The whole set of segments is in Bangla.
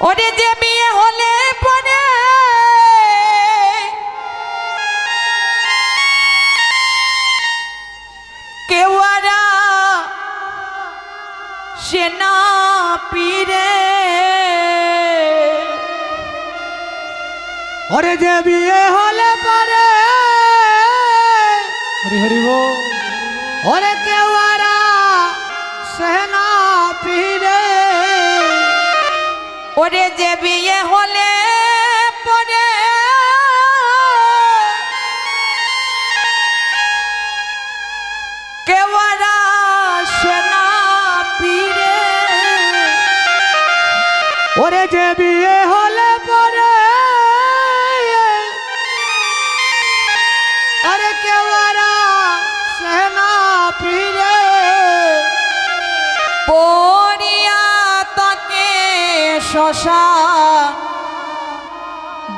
ওরে যে বিয়ে হলে পরে। কেউ আরা সে না পীরে। ওরে যে বিয়ে হলে পরে। হরি হরি ওরে কেউ সেনা ওরে যে বিয়ে হলে পরে সোনা ওরে যে বিয়ে হলে শশা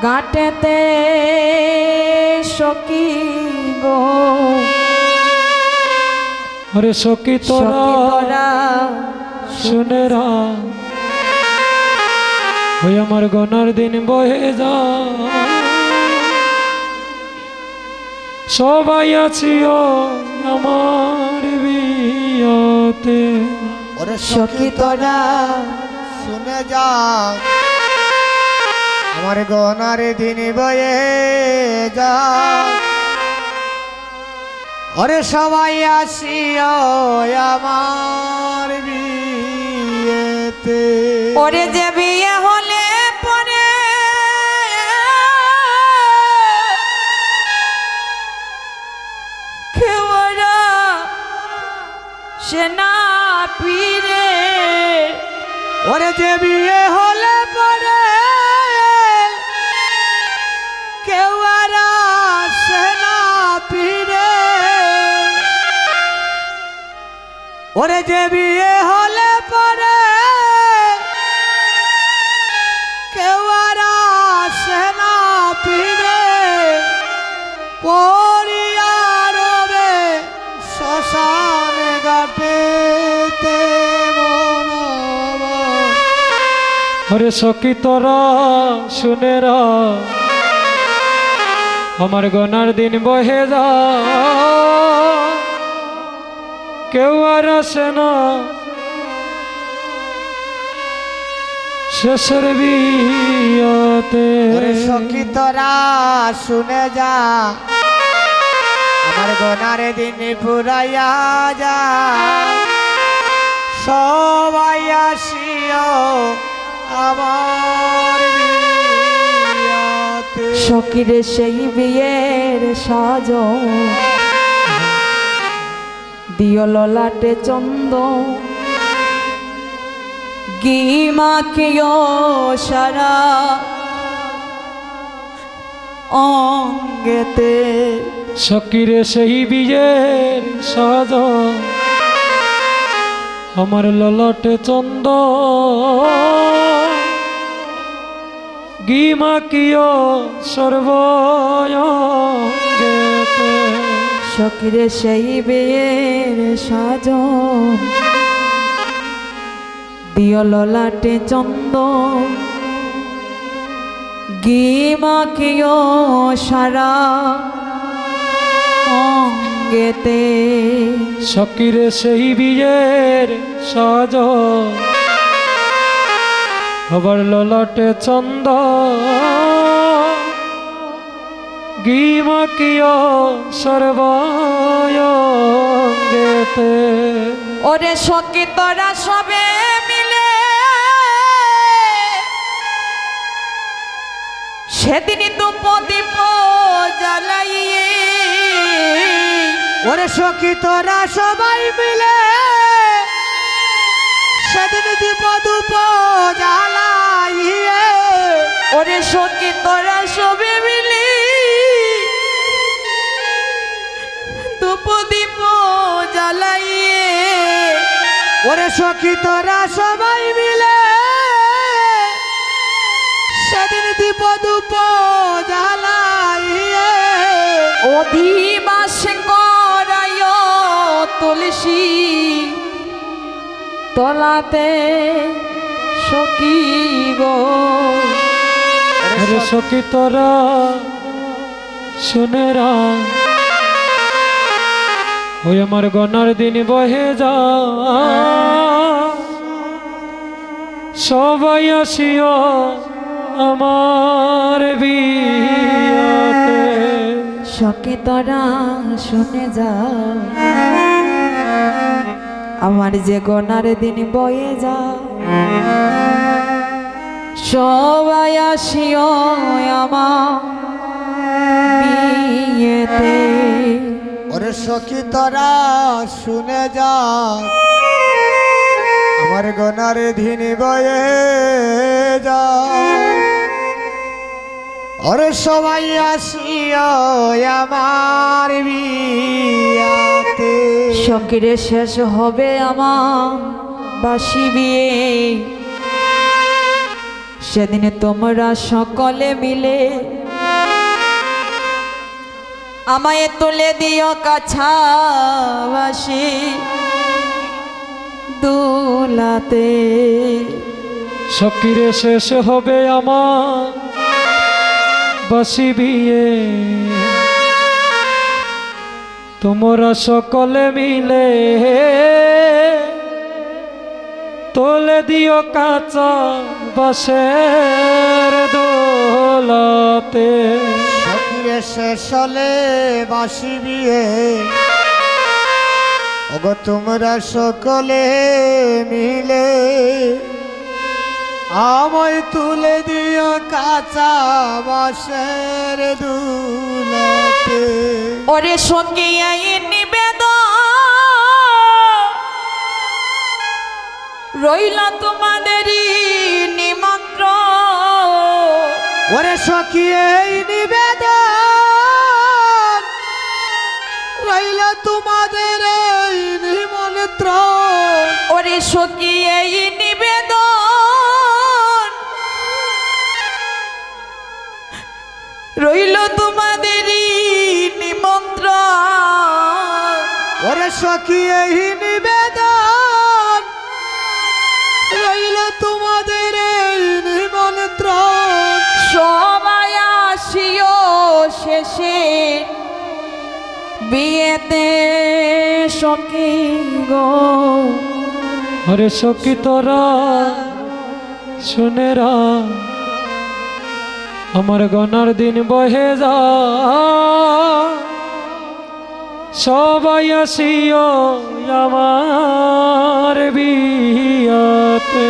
গাটেতে সকি গো। হরে সখী তোরা শুনে রা। ওই আমার গনার দিন বহে যা। সবাই আছিও আমার বিয়াতে। ওরে সখী তোরা শুনে যা আমার গনার দিন বয়ে যা ওরে সবাই আসিও আমার বিয়েতে। ওরে যে বিয়ে হলে পরে সে না পীরে ওরে যে বিয়ে হলে পরে কেউ আর আসে না ওরে যে বিয়ে হলে পরে হরে সখী তোরা, শুনে আমার গনার দিন বহে যা। কেউ আর আসে না। শেষের বিয়াতে। সখী তোরা, শুনে যা। আমার গনারে দিন পুরাইয়া যা। সবাই আসিও। সখীরে সেই বিয়ের সাজ। দিও ললাটে চন্দ। গিমাকেও সারা অঙ্গেতে। সকিরে সেই বিজের সাজ। আমার ললটে চন্দ। গিমা কিয় সর্বয়ঙ্গেতে? সখীরে সেই বিয়ের সাজ দিও ললাটে চন্দ গিমাকেও সারা অঙ্গেতে? সকিরে সেই বিজের সাজ আবার ললটে চন্দ গিমা কিয় সর্বয়ঙ্গেতে? ওরে সখী তোরা সবে মিলে সেদিনই তো প্রদীপ জ্বালাইয়ে। ওরে সখী তোরা সবাই মিলে সেদিন দীপ সখী তোরা সবে মিলে তো প্রদীপ জ্বালাইয়ে। ওরে সখী তোরা সবাই মিলে সেদিন দীপ দুপ জ্বালাইয়ে। অধিবাস করায় তুলসী তলাতে আরে সখী তোরা, শুনে রা ওই আমার গনার দিন বহে যা। সবাই আসিও আমার বিয়াতে। সকে তোরা, শুনে যা আমার যে গনার দিন বয়ে যা। সবাই আসিও আমার বিয়েতে। ওরে সখী তোরা শুনে যা। আমার গনার ধিনি বয়ে যা। ওরে সবাই আসিও আমার বিয়াতে। শখের শেষ হবে আমার বাসি বিয়ে। সেদিন তোমরা সকলে মিলে আমায় তুলে দিও কাছাবাসি দুলাতে। সকিরে শেষ হবে আমার বাসি বিয়ে। তোমরা সকলে মিলে তোলে দিও কাঁচা বাসের দোলাতে। সখীরে শেষ হলে বাসি বিয়ে ওগো তোমরা সকলে মিলে আমায় তুলে দিও কাঁচা বাসের দুলাতে। ওরে সঙ্গে আই রইল তোমাদেরই নিমন্ত্রণ ওরে সখী এই নিবেদন। রইল তোমাদের এই নিমন্ত্রণ ওরে সখী এই নিবেদন। রইল তোমাদেরই নিমন্ত্রণ। ওরে সখী এই নিবেদন। বিয়েতে সখী গো। আরে সখী তোরা শুনে রা। আমার গনার দিন বহে যা। সবাই আসিও আমার বিয়াতে।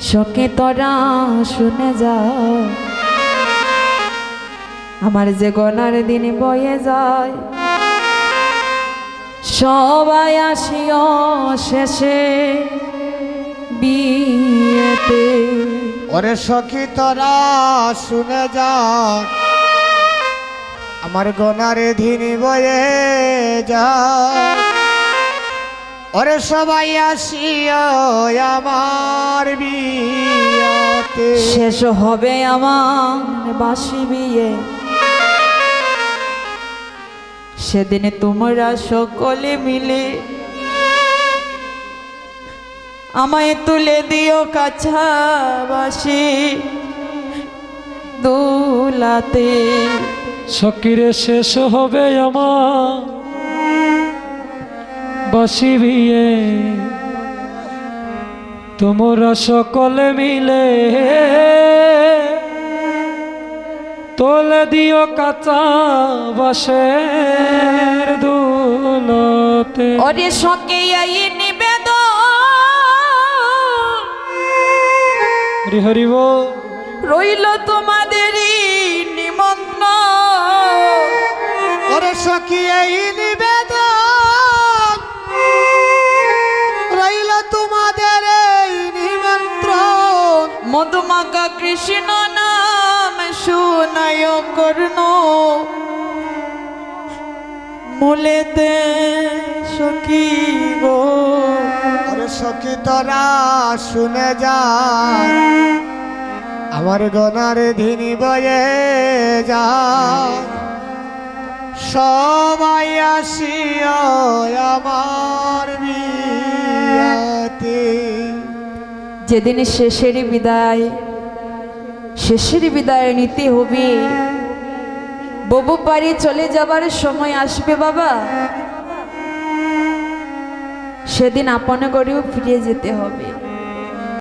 সখী তোরা শুনে যা আমার যে গনার দিন বয়ে যায়। সবাই আসিও শেষে বিয়েতে। ওরে সখী তোরা শুনে যা আমার গনারে ধিনি বয়ে যা ওরে সবাই আসিও আমার বিয়াতে। শেষ হবে আমার বাসি বিয়ে। সেদিন তোমরা সকলে মিলে আমায় তুলে দিও কাছাবাসি দুলাতে। সকিরে শেষ হবে আমার বাসি বিয়ে। তোমরা সকলে মিলে তোলে দিও কাঁচা বাসের দুলতে। ওরে সকে এই নিবেদন। হরি হরি বল। রইল তোমাদেরই নিমন্ত্রণ। ওরে সখী এই নিবেদন। রইল তোমাদের এই নিমন্ত্রণ। মধুমাকা কৃষ্ণ নাম শুনায় কর্ণ। মূলেতে সখী গো। সখী তোরা শুনে যা। আমার গনার ধিনি বয়ে যা। সবাই আসিও আমার বিয়াতে। যেদিন শেষের বিদায় শেষের বিদায় নিতে হবে। ববু বাড়ি চলে যাবার সময় আসবে বাবা। সেদিন আপন করেও ফিরে যেতে হবে।